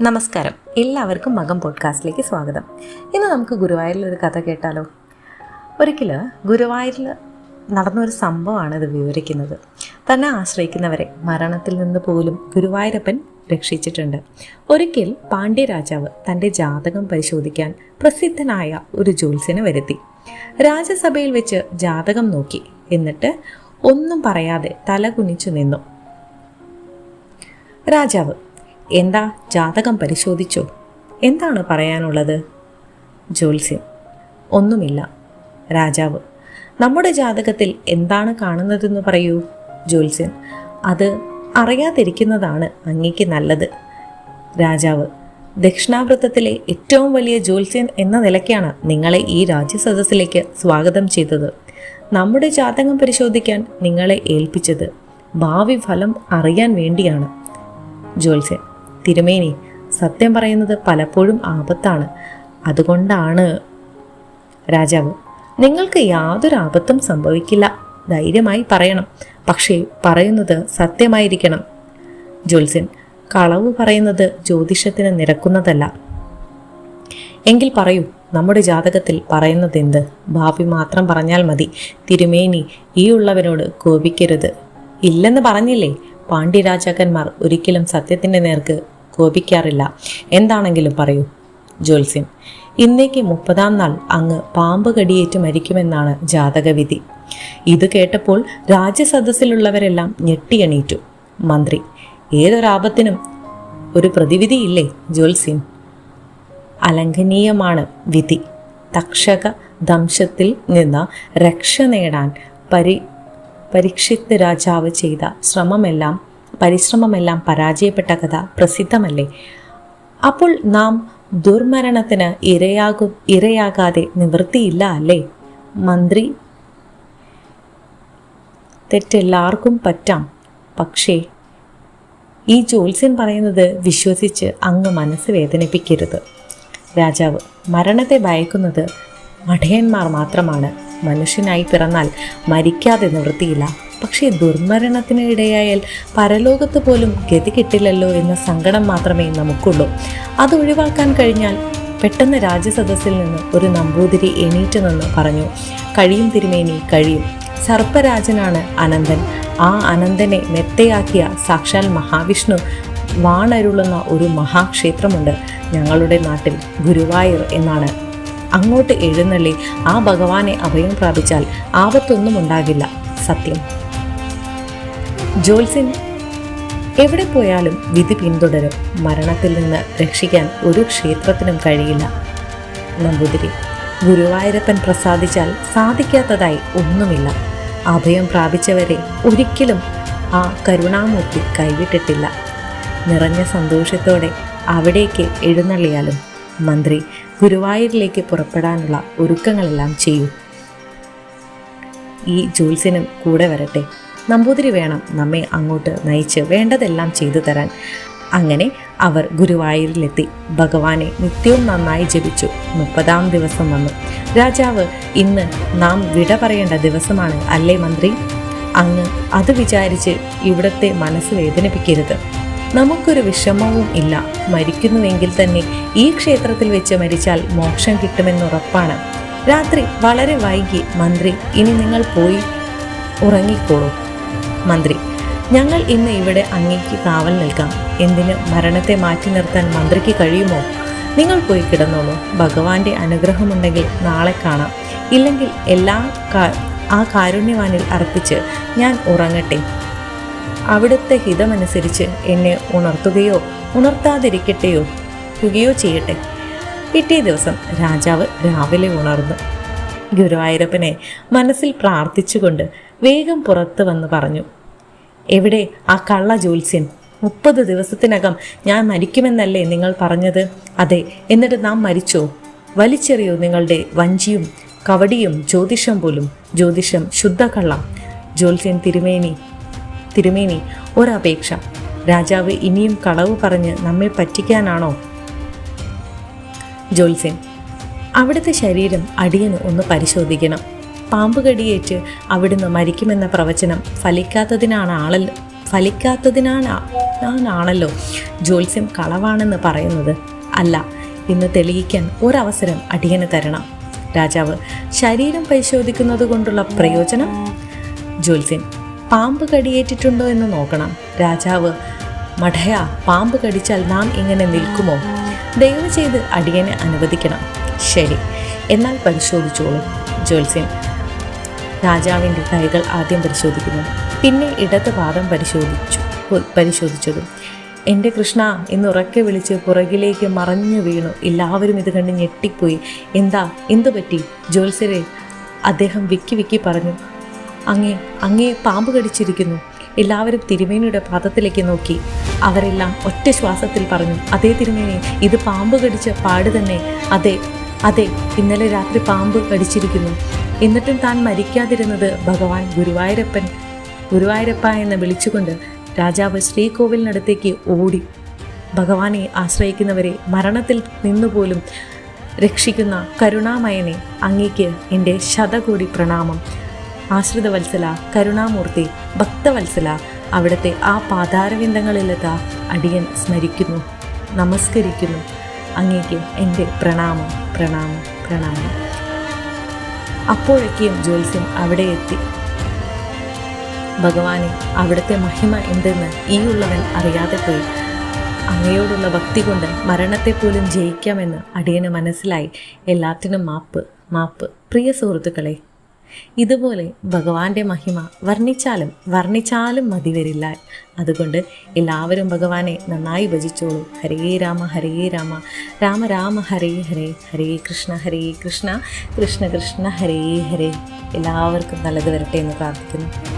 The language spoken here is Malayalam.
നമസ്കാരം. എല്ലാവർക്കും മകം പോഡ്കാസ്റ്റിലേക്ക് സ്വാഗതം. ഇന്ന് നമുക്ക് ഗുരുവായൂരിൽ ഒരു കഥ കേട്ടാലോ? ഒരിക്കൽ ഗുരുവായൂരിൽ നടന്നൊരു സംഭവമാണ് ഇത് വിവരിക്കുന്നത്. തന്നെ ആശ്രയിക്കുന്നവരെ മരണത്തിൽ നിന്ന് പോലും ഗുരുവായൂരപ്പൻ രക്ഷിച്ചിട്ടുണ്ട്. ഒരിക്കൽ പാണ്ഡ്യരാജാവ് തന്റെ ജാതകം പരിശോധിക്കാൻ പ്രസിദ്ധനായ ഒരു ജ്യോത്സ്യനെ വരുത്തി. രാജസഭയിൽ വെച്ച് ജാതകം നോക്കി. എന്നിട്ട് ഒന്നും പറയാതെ തല കുനിച്ചു നിന്നു. രാജാവ് എന്താ ജാതകം പരിശോധിച്ചോ? എന്താണ് പറയാനുള്ളത്? ജ്യോത്സ്യം. ഒന്നുമില്ല. രാജാവ്. നമ്മുടെ ജാതകത്തിൽ എന്താണ് കാണുന്നതെന്ന് പറയൂ ജ്യോത്സ്യൻ. അത് അറിയാതിരിക്കുന്നതാണ് അങ്ങേക്ക് നല്ലത്. രാജാവ്. ദക്ഷിണാവൃത്തത്തിലെ ഏറ്റവും വലിയ ജ്യോത്സ്യൻ എന്ന നിലയ്ക്കാണ് നിങ്ങളെ ഈ രാജ്യസദസ്സിലേക്ക് സ്വാഗതം ചെയ്തത്. നമ്മുടെ ജാതകം പരിശോധിക്കാൻ നിങ്ങളെ ഏൽപ്പിച്ചത് ഭാവി ഫലം അറിയാൻ വേണ്ടിയാണ്. ജ്യോത്സ്യൻ. തിരുമേനി സത്യം പറയുന്നത് പലപ്പോഴും ആപത്താണ്. അതുകൊണ്ടാണ് രാജാവ് നിങ്ങൾക്ക് യാതൊരു ആപത്തും സംഭവിക്കില്ല ധൈര്യമായി പറയണം. പക്ഷേ പറയുന്നത് സത്യമായിരിക്കണം. ജ്യോത്സ്യൻ കളവ് പറയുന്നത് ജ്യോതിഷത്തിന് നിരക്കുന്നതല്ല. എങ്കിൽ പറയൂ നമ്മുടെ ജാതകത്തിൽ പറയുന്നത് എന്ത് ഭാവി മാത്രം പറഞ്ഞാൽ മതി. തിരുമേനി ഈ ഉള്ളവനോട് കോപിക്കരുത്. ഇല്ലെന്ന് പറഞ്ഞില്ലേ? പാണ്ഡ്യരാജാക്കന്മാർ ഒരിക്കലും സത്യത്തിന്റെ നേർക്ക് കോപിക്കാറില്ല. എന്താണെങ്കിലും പറയൂ ജ്യോത്സ്യൻ ഇന്നേക്ക് മുപ്പതാം നാൾ അങ്ങ് പാമ്പ് കടിയേറ്റ് മരിക്കുമെന്നാണ് ജാതകവിധി. ഇത് കേട്ടപ്പോൾ രാജ്യസദസ്സിലുള്ളവരെല്ലാം ഞെട്ടിയണീറ്റു. മന്ത്രി ഏതൊരാപത്തിനും ഒരു പ്രതിവിധിയില്ലേ ജ്യോത്സ്യൻ അലംഘനീയമാണ് വിധി. തക്ഷക ദംശത്തിൽ നിന്ന് രക്ഷ നേടാൻ പരി പരീക്ഷിത് രാജാവ് ചെയ്ത ശ്രമമെല്ലാം പരിശ്രമമെല്ലാം പരാജയപ്പെട്ട കഥ പ്രസിദ്ധമല്ലേ? അപ്പോൾ നാം ദുർമരണത്തിന് ഇരയാകും ഇരയാകാതെ നിവൃത്തിയില്ല അല്ലേ? മന്ത്രി തെറ്റെല്ലാവർക്കും പറ്റാം. പക്ഷേ ഈ ജ്യോത്സ്യൻ പറയുന്നത് വിശ്വസിച്ച് അങ്ങ് മനസ്സ് വേദനിപ്പിക്കരുത്. രാജാവ് മരണത്തെ ഭയക്കുന്നത് മഠയന്മാർ മാത്രമാണ്. മനുഷ്യനായി പിറന്നാൽ മരിക്കാതെ നിവൃത്തിയില്ല. പക്ഷേ ദുർമരണത്തിന് ഇടയായാൽ പരലോകത്ത് പോലും ഗതി കിട്ടില്ലല്ലോ എന്ന സങ്കടം മാത്രമേ നമുക്കുള്ളൂ. അത് ഒഴിവാക്കാൻ കഴിഞ്ഞാൽ പെട്ടെന്ന് രാജ്യസദസ്സിൽ നിന്ന് ഒരു നമ്പൂതിരി എണീറ്റ് നിന്ന് പറഞ്ഞു കഴിയും തിരുമേനി കഴിയും. സർപ്പരാജനാണ് അനന്തൻ. ആ അനന്തനെ മെത്തയാക്കിയ സാക്ഷാൽ മഹാവിഷ്ണു വാണരുളുന്ന ഒരു മഹാക്ഷേത്രമുണ്ട് ഞങ്ങളുടെ നാട്ടിൽ ഗുരുവായൂർ എന്നാണ്. അങ്ങോട്ട് എഴുന്നള്ളി ആ ഭഗവാനെ അഭയം പ്രാപിച്ചാൽ ആപത്തൊന്നും ഉണ്ടാകില്ല. സത്യം. ജോത്സ്യൻ എവിടെ പോയാലും വിധി പിന്തുടരും. മരണത്തിൽ നിന്ന് രക്ഷിക്കാൻ ഒരു ക്ഷേത്രത്തിനും കഴിയില്ല. നമ്പൂതിരി ഗുരുവായൂരപ്പൻ പ്രസാദിച്ചാൽ സാധിക്കാത്തതായി ഒന്നുമില്ല. അഭയം പ്രാപിച്ചവരെ ഒരിക്കലും ആ കരുണാമൂർത്തി കൈവിട്ടിട്ടില്ല. നിറഞ്ഞ സന്തോഷത്തോടെ അവിടേക്ക് എഴുന്നള്ളിയാലും മന്ത്രി ഗുരുവായൂരിലേക്ക് പുറപ്പെടാനുള്ള ഒരുക്കങ്ങളെല്ലാം ചെയ്യും. ഈ ജോത്സ്യനും കൂടെ വരട്ടെ. നമ്പൂതിരി വേണം നമ്മെ അങ്ങോട്ട് നയിച്ച് വേണ്ടതെല്ലാം ചെയ്തു തരാൻ. അങ്ങനെ അവർ ഗുരുവായൂരിലെത്തി. ഭഗവാനെ നിത്യവും നന്നായി ജപിച്ചു. മുപ്പതാം ദിവസം വന്നു. രാജാവ് ഇന്ന് നാം വിട പറയേണ്ട ദിവസമാണ് അല്ലേ മന്ത്രി? അങ്ങ് അത് വിചാരിച്ച് ഇവിടത്തെ മനസ്സ് വേദനിപ്പിക്കരുത്. നമുക്കൊരു വിഷമവും ഇല്ല. മരിക്കുന്നുവെങ്കിൽ തന്നെ ഈ ക്ഷേത്രത്തിൽ വെച്ച് മരിച്ചാൽ മോക്ഷം കിട്ടുമെന്നുറപ്പാണ് രാത്രി വളരെ വൈകി. മന്ത്രി ഇനി നിങ്ങൾ പോയി ഉറങ്ങിക്കോളൂ. മന്ത്രി ഞങ്ങൾ ഇന്ന് ഇവിടെ അങ്ങേക്ക് കാവൽ നിൽക്കാം. എന്തിന് മരണത്തെ മാറ്റി നിർത്താൻ മന്ത്രിക്ക് കഴിയുമോ? നിങ്ങൾ പോയി കിടന്നോളൂ. ഭഗവാന്റെ അനുഗ്രഹമുണ്ടെങ്കിൽ നാളെ കാണാം. ഇല്ലെങ്കിൽ എല്ലാ ആ കാരുണ്യവാനിൽ അർപ്പിച്ച് ഞാൻ ഉറങ്ങട്ടെ. അവിടുത്തെ ഹിതമനുസരിച്ച് എന്നെ ഉണർത്തുകയോ ഉണർത്താതിരിക്കട്ടെയോ യുകയോ ചെയ്യട്ടെ. പിറ്റേ ദിവസം രാജാവ് രാവിലെ ഉണർന്നു. ഗുരുവായൂരപ്പനെ മനസ്സിൽ പ്രാർത്ഥിച്ചുകൊണ്ട് വേഗം പുറത്തു വന്ന് പറഞ്ഞു എവിടെ ആ കള്ള ജ്യോത്സ്യൻ? മുപ്പത് ദിവസത്തിനകം ഞാൻ മരിക്കുമെന്നല്ലേ നിങ്ങൾ പറഞ്ഞത്? അതെ എന്നിട്ട് നാം മരിച്ചോ? വലിച്ചെറിയോ നിങ്ങളുടെ വഞ്ചിയും കവടിയും ജ്യോതിഷം പോലും? ജ്യോതിഷം ശുദ്ധക്കള്ളം ജ്യോത്സ്യൻ തിരുമേനി തിരുമേനി ഒരപേക്ഷ. രാജാവ് ഇനിയും കളവ് പറഞ്ഞ് നമ്മെ പറ്റിക്കാനാണോ? ജ്യോത്സ്യൻ അവിടുത്തെ ശരീരം അടിയന് ഒന്ന് പരിശോധിക്കണം. പാമ്പ് കടിയേറ്റ് അവിടുന്ന് മരിക്കുമെന്ന പ്രവചനം ഫലിക്കാത്തതിനാണ് ആളൽ ഫലിക്കാത്തതിനാണ് ആ- ഞാനാണല്ലോ ജ്യോത്സ്യം കളവാണെന്ന് പറയുന്നത്. അല്ല ഇന്ന് തെളിയിക്കാൻ ഒരവസരം അടിയന് തരണം. രാജാവ് ശരീരം പരിശോധിക്കുന്നത് കൊണ്ടുള്ള പ്രയോജനം? ജ്യോത്സ്യൻ പാമ്പ് കടിയേറ്റിട്ടുണ്ടോ എന്ന് നോക്കണം. രാജാവ് മഠയ പാമ്പ് കടിച്ചാൽ നാം ഇങ്ങനെ നിൽക്കുമോ? ദയവ് ചെയ്ത് അടിയനെ അനുവദിക്കണം. ശരി എന്നാൽ പരിശോധിച്ചോളൂ. ജ്യോത്സ്യൻ രാജാവിന്റെ കൈകൾ ആദ്യം പരിശോധിക്കുന്നു. പിന്നെ ഇടത് പാദം പരിശോധിച്ചു. പരിശോധിച്ചതും എന്റെ കൃഷ്ണ എന്ന് ഉറക്കെ വിളിച്ച് പുറകിലേക്ക് മറഞ്ഞു വീണു. എല്ലാവരും ഇത് കണ്ട് ഞെട്ടിപ്പോയി. എന്താ എന്തു പറ്റി ജ്യോത്സ്യരെ അദ്ദേഹം വിക്കി വിക്കി പറഞ്ഞു അങ്ങേ അങ്ങേ പാമ്പ് കടിച്ചിരിക്കുന്നു. എല്ലാവരും തിരുമേനിയുടെ പാദത്തിലേക്ക് നോക്കി. അവരെല്ലാം ഒറ്റ ശ്വാസത്തിൽ പറഞ്ഞു അതേ തിരുമേനി ഇത് പാമ്പ് കടിച്ച പാട് തന്നെ. അതെ അതെ ഇന്നലെ രാത്രി പാമ്പ് കടിച്ചിരിക്കുന്നു. എന്നിട്ടും താൻ മരിക്കാതിരുന്നത് ഭഗവാൻ ഗുരുവായൂരപ്പൻ ഗുരുവായൂരപ്പ എന്ന് വിളിച്ചുകൊണ്ട് രാജാവ് ശ്രീകോവിലിനടുത്തേക്ക് ഓടി. ഭഗവാനെ ആശ്രയിക്കുന്നവരെ മരണത്തിൽ നിന്നുപോലും രക്ഷിക്കുന്ന കരുണാമയനെ അങ്ങേക്ക് എന്റെ ശതകോടി പ്രണാമം. ആശ്രിതവത്സല കരുണാമൂർത്തി ഭക്തവത്സല അവിടുത്തെ ആ പാതാരവിന്ദങ്ങളിലെത്താ അടിയൻ സ്മരിക്കുന്നു നമസ്കരിക്കുന്നു. അങ്ങേക്ക് എന്റെ പ്രണാമം പ്രണാമം പ്രണാമം. അപ്പോഴേക്കും ജോത്സ്യം അവിടെ എത്തി. ഭഗവാനെ അവിടുത്തെ മഹിമ എന്തെന്ന് ഈ ഉള്ളവൻ അറിയാതെ പോയി. അങ്ങയോടുള്ള ഭക്തി കൊണ്ട് മരണത്തെ പോലും ജയിക്കാമെന്ന് അടിയന് മനസ്സിലായി. എല്ലാത്തിനും മാപ്പ് മാപ്പ്. പ്രിയ സുഹൃത്തുക്കളെ ഇതുപോലെ ഭഗവാന്റെ മഹിമ വർണിച്ചാലും വർണിച്ചാലും മതി വരില്ല. അതുകൊണ്ട് എല്ലാവരും ഭഗവാനെ നന്നായി ഭജിച്ചോളൂ. ഹരേ രാമ ഹരേ രാമ. രാമ രാമ ഹരേ ഹരേ. ഹരേ കൃഷ്ണ ഹരേ കൃഷ്ണ. കൃഷ്ണ കൃഷ്ണ ഹരേ ഹരേ. എല്ലാവർക്കും നല്ലത് വരട്ടെ എന്ന് പ്രാർത്ഥിക്കുന്നു.